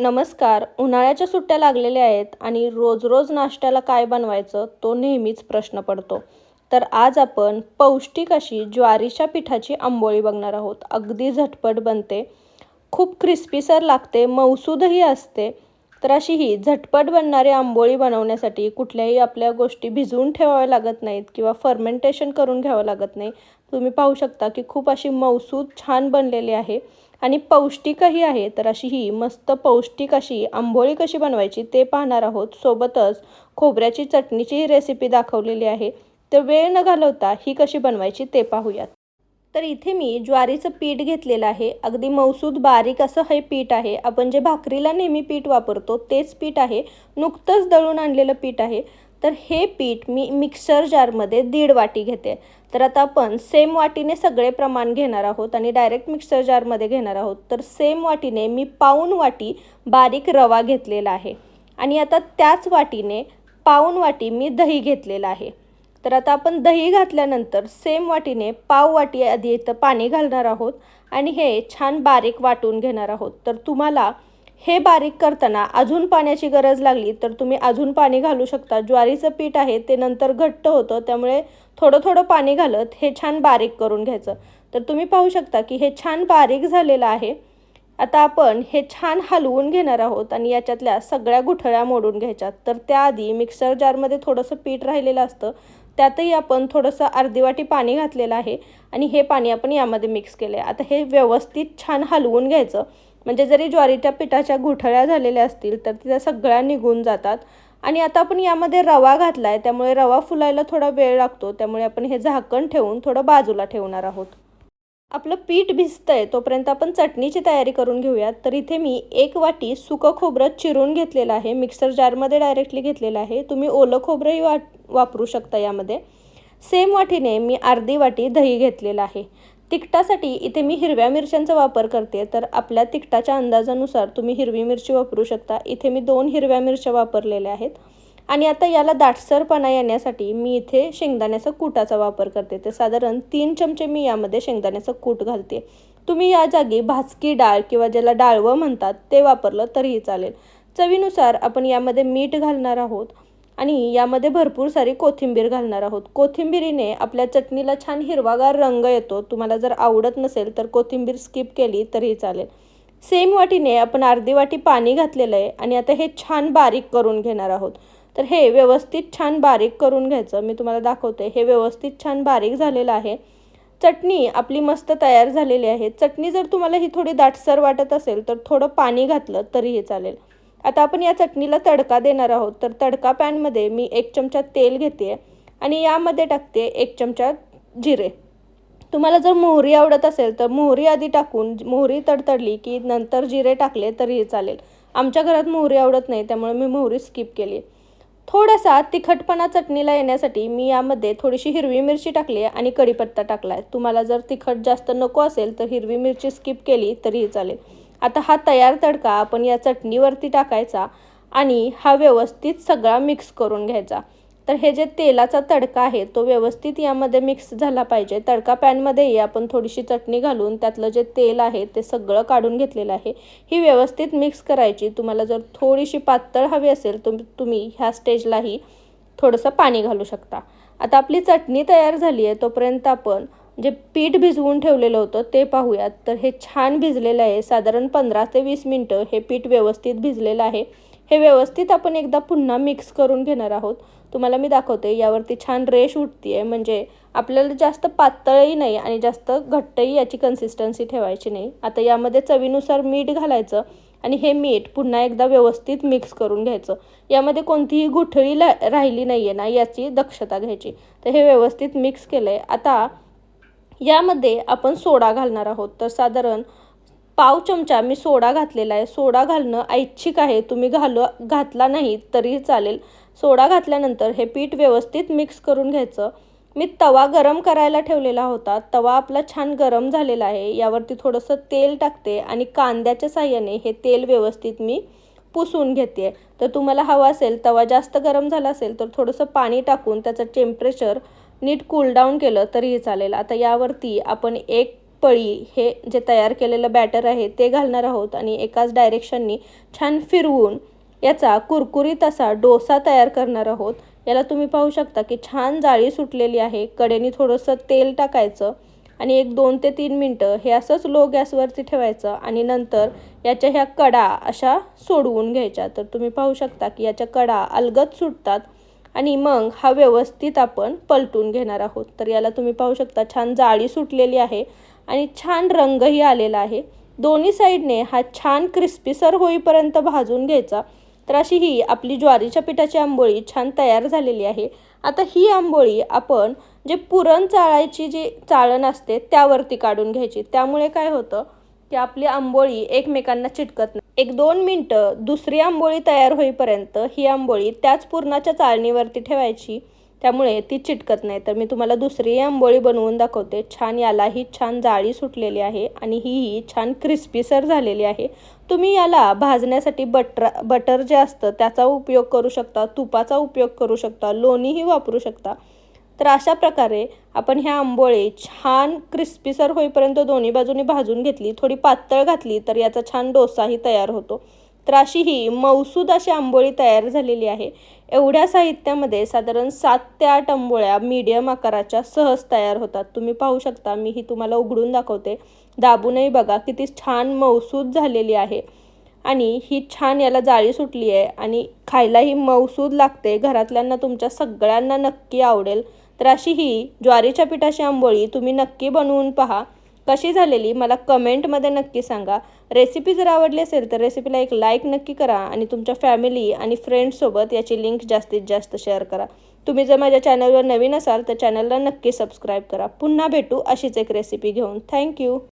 नमस्कार. उन्हाळ्याच्या सुट्ट्या लागलेल्या आहेत आणि रोज रोज नाश्त्याला काय बनवायचं तो नेहमीच प्रश्न पडतो. तर आज आपण पौष्टिक अशी ज्वारीच्या पिठाची आंबोळी बघणार आहोत. अगदी झटपट बनते. खूप क्रिस्पीसर लागते मऊसूदही असते. तर अशी ही झटपट बनणारी आंबोळी बनवण्यासाठी कुठल्याही आपल्या गोष्टी भिजवून ठेवाव्या लागत नाहीत किंवा फर्मेंटेशन करून घ्यावं लागत नाही. तुम्ही पाहू शकता की खूप अशी मऊसूद छान बनलेली आहे आणि पौष्टिकही आहे. तर अशी ही मस्त पौष्टिक अशी आंबोळी कशी बनवायची ते पाहणार आहोत. सोबतच खोबऱ्याची चटणीची रेसिपी दाखवलेली आहे. तर वेळ न घालवता ही कशी बनवायची ते पाहूयात. तर इथे मी ज्वारीचं पीठ घेतलेलं आहे. अगदी मौसूद बारीक असं हे पीठ आहे. आपण जे भाकरीला नेहमी पीठ वापरतो तेच पीठ आहे. नुकतंच दळून आणलेलं पीठ आहे. तर हे पीठ मी मिक्सर जारमध्ये दीड वाटी घेते. तर आता आपण सेम वाटीने सगळे प्रमाण घेणार आहोत आणि डायरेक्ट मिक्सर जारमध्ये घेणार आहोत. तर सेम वाटीने मी पाऊन वाटी बारीक रवा घेतलेला आहे. आणि आता त्याच वाटीने पाऊन वाटी मी दही घेतलेलं आहे. तर आता आपण दही घातल्यानंतर सेम वाटीने पाव वाटी आधी इथं पाणी घालणार आहोत. आणि हे छान बारीक वाटून घेणार आहोत. तर तुम्हाला हे बारीक करताना अजून पाण्याची गरज लागली तर तुम्ही अजून पाणी घालू शकता. ज्वारीचं पीठ आहे ते नंतर घट्ट होतं त्यामुळे थोडं थोडं पाणी घालत हे छान बारीक करून घ्यायचं. तर तुम्ही पाहू शकता की हे छान बारीक झालेलं आहे. आता आपण हे छान हलवून घेणार आहोत आणि याच्यातल्या सगळ्या गुठळ्या मोडून घ्यायच्यात. तर त्याआधी मिक्सर जारमध्ये थोडंसं पीठ राहिलेलं असतं. त्यातही आपण थोडंसं अर्धी वाटी पाणी घातलेलं आहे आणि हे पाणी आपण यामध्ये मिक्स केलं आहे आता हे व्यवस्थित छान हलवून घ्यायचं. म्हणजे जरी ज्वारीच्या पिठाच्या घोठळ्या झालेल्या असतील तर त्या सगळ्या निघून जातात. आणि आता आपण यामध्ये रवा घातला आहे त्यामुळे रवा फुलायला थोडा वेळ लागतो. त्यामुळे आपण हे झाकण ठेवून थोडं बाजूला ठेवणार आहोत. आपलं पीठ भिजतं आहे तोपर्यंत आपण चटणीची तयारी करून घेऊयात. तर इथे मी एक वाटी सुकं खोबरं चिरून घेतलेलं आहे. मिक्सर जारमध्ये डायरेक्टली घेतलेलं आहे. तुम्ही ओलं खोबरंही वा वापरू शकता यामध्ये. सेम वाटीने मी अर्धी वाटी दही घेतलेलं आहे. तिखटासाठी इथे मी हिरव्या मिरच्यांचा वापर करते. तर आपल्या तिखटाच्या अंदाजानुसार तुम्ही हिरवी मिरची वापरू शकता. इथे मी दोन हिरव्या मिरच्या वापरलेल्या आहेत. आणि आता याला दाटसरपणा येण्यासाठी मी इथे शेंगदाण्याचा कूटाचा वापर करते. तर साधारण तीन चमचे मी यामध्ये शेंगदाण्याचं कूट घालते. तुम्ही या जागी भाजकी डाळ किंवा ज्याला डाळवं म्हणतात ते वापरलं तरीही चालेल. चवीनुसार आपण यामध्ये मीठ घालणार आहोत. आणि यामध्ये भरपूर सारी कोथिंबीर घालणार आहोत. कोथिंबीरीने आपल्या चटणीला छान हिरवागार रंग येतो. तुम्हाला जर आवडत नसेल तर कोथिंबीर स्किप केली तरीही चालेल. सेम वाटीने आपण अर्धी वाटी पाणी घातलेलं आहे आणि आता हे छान बारीक करून घेणार आहोत. तर हे व्यवस्थित छान बारीक करून घ्यायचं. मी तुम्हाला दाखवते. हे व्यवस्थित छान बारीक झालेलं आहे. चटणी आपली मस्त तयार झालेली आहे. चटणी जर तुम्हाला ही थोडी दाटसर वाटत असेल तर थोडं पाणी घातलं तरीही चालेल. आता आपण या चटणीला तडका देणार आहोत. तर तडका पॅनमध्ये मी एक चमचा तेल घेते आणि यामध्ये टाकते एक चमचा जिरे. तुम्हाला जर मोहरी आवडत असेल तर मोहरी आधी टाकून मोहरी तडतडली की नंतर जिरे टाकले तरीही चालेल. आमच्या घरात मोहरी आवडत नाही त्यामुळे मी मोहरी स्किप केली. थोडासा तिखटपणा चटणीला येण्यासाठी मी यामध्ये थोडीशी हिरवी मिरची टाकली आहे आणि कढीपत्ता टाकला आहे. तुम्हाला जर तिखट जास्त नको असेल तर हिरवी मिरची स्किप केली तरीही चालेल. आता हा तयार तडका आपण या चटणीवरती टाकायचा आणि हा व्यवस्थित सगळा मिक्स करून घ्यायचा. तर हे जे तेलाचा तडका आहे तो व्यवस्थित यामध्ये मिक्स झाला पाहिजे. तडका पॅनमध्येही आपण थोडीशी चटणी घालून त्यातलं जे तेल आहे ते सगळं काढून घेतलेलं आहे. ही व्यवस्थित मिक्स करायची. तुम्हाला जर थोडीशी पातळ हवी असेल तुम तुम्ही ह्या स्टेजलाही थोडंसं पाणी घालू शकता. आता आपली चटणी तयार झाली आहे तोपर्यंत आपण जे पीठ भिजवून ठेवलेलं होतं ते पाहूयात. तर हे छान भिजलेलं आहे. साधारण पंधरा ते वीस मिनटं हे पीठ व्यवस्थित भिजलेलं आहे. हे व्यवस्थित आपण एकदा पुन्हा मिक्स करून घेणार आहोत. तुम्हाला मी दाखवते यावरती छान रेश उठती आहे म्हणजे आपल्याला जास्त पातळही नाही आणि जास्त घट्टही याची कन्सिस्टन्सी ठेवायची नाही. आता यामध्ये चवीनुसार मीठ घालायचं आणि हे मीठ पुन्हा एकदा व्यवस्थित मिक्स करून घ्यायचं. यामध्ये कोणतीही गुठळी राहिली नाही आहे ना याची दक्षता घ्यायची. तर हे व्यवस्थित मिक्स केलं आहे आता यामध्ये आपण सोडा घालणार आहोत. तर साधारण पाव चमचा मी सोडा घातलेला आहे. सोडा घालणं ऐच्छिक आहे. तुम्ही घालू घातला नाही तरीही चालेल. सोडा घातल्यानंतर हे पीठ व्यवस्थित मिक्स करून घ्यायचं. मी तवा गरम करायला ठेवलेला होता. तवा आपला छान गरम झालेला आहे. यावरती थोडंसं तेल टाकते आणि कांद्याच्या साह्याने हे तेल व्यवस्थित मी पुसून घेते. तर तुम्हाला हवा असेल तवा जास्त गरम झाला असेल तर थोडंसं पाणी टाकून त्याचं टेम्परेचर नीट कूल डाऊन केलं तरीही चालेल. आता यावरती आपण एक पळी हे जे तयार केलेलं बॅटर आहे ते घालणार आहोत आणि एकाच डायरेक्शननी छान फिरवून याचा कुरकुरीत असा डोसा तयार करणार आहोत. याला तुम्ही पाहू शकता की छान जाळी सुटलेली आहे. कडेने थोडंसं तेल टाकायचं आणि एक दोन ते तीन मिनटं हे असंच लो गॅसवरती ठेवायचं आणि नंतर याच्या ह्या कडा अशा सोडवून घ्यायच्या. तर तुम्ही पाहू शकता की याच्या कडा अलगद सुटतात. आणि मग हा व्यवस्थित आपण पलटून घेणार आहोत. तर याला तुम्ही पाहू शकता छान जाळी सुटलेली आहे आणि छान रंगही आलेला आहे. दोन्ही साईडने हा छान क्रिस्पीसर होईपर्यंत भाजून घ्यायचा. तर अशी ही आपली ज्वारीच्या पिठाची आंबोळी छान तयार झालेली आहे. आता ही आंबोळी आपण जे पुरण चाळायची जी चाळण असते त्यावरती काढून घ्यायची. त्यामुळे काय होतं की आपली आंबोळी एकमेकांना चिटकत नाही. एक दोन मिनटं दुसरी आंबोळी तयार होईपर्यंत ही आंबोळी त्याच पुरणाच्या चाळणीवरती ठेवायची त्यामुळे ती चिटकत नाही. तर मी तुम्हाला दुसरी आंबोळी बनवून दाखवते. छान यालाही छान जाळी सुटलेली आहे आणि ही छान क्रिस्पीसर झालेली आहे. तुम्ही याला भाजण्यासाठी बटर बटर जे असतं त्याचा उपयोग करू शकता तुपाचा उपयोग करू शकता लोणीही वापरू शकता. तर अशा प्रकारे आपण ह्या आंबोळी छान क्रिस्पीसर होईपर्यंत दोन्ही बाजूनी भाजून घेतली थोडी पातळ घातली तर याचा छान डोसाही तयार होतो. तर अशी ही मौसूद अशी आंबोळी तयार झालेली आहे. एवढ्या साहित्यामध्ये साधारण सात ते आठ आंबोळ्या मीडियम आकाराच्या सहज तयार होतात. तुम्ही पाहू शकता मी ही तुम्हाला उघडून दाखवते. दाबूनही बघा किती छान मौसूद झालेली आहे. आणि ही छान याला जाळी सुटली आहे. आणि खायलाही मौसूद लागते. घरातल्यांना तुमच्या सगळ्यांना नक्की आवडेल. तर अशी ही ज्वारीच्या पिठाची आंबोळी तुम्ही नक्की बनवून पहा. कशी झालेली मला कमेंटमध्ये नक्की सांगा. रेसिपी जर आवडली असेल तर रेसिपीला एक लाईक नक्की करा आणि तुमच्या फॅमिली आणि फ्रेंड्ससोबत याची लिंक जास्तीत जास्त शेअर करा. तुम्ही जर माझ्या चॅनलवर नवीन असाल तर चॅनलला नक्की सबस्क्राईब करा. पुन्हा भेटू अशीच एक रेसिपी घेऊन. थँक्यू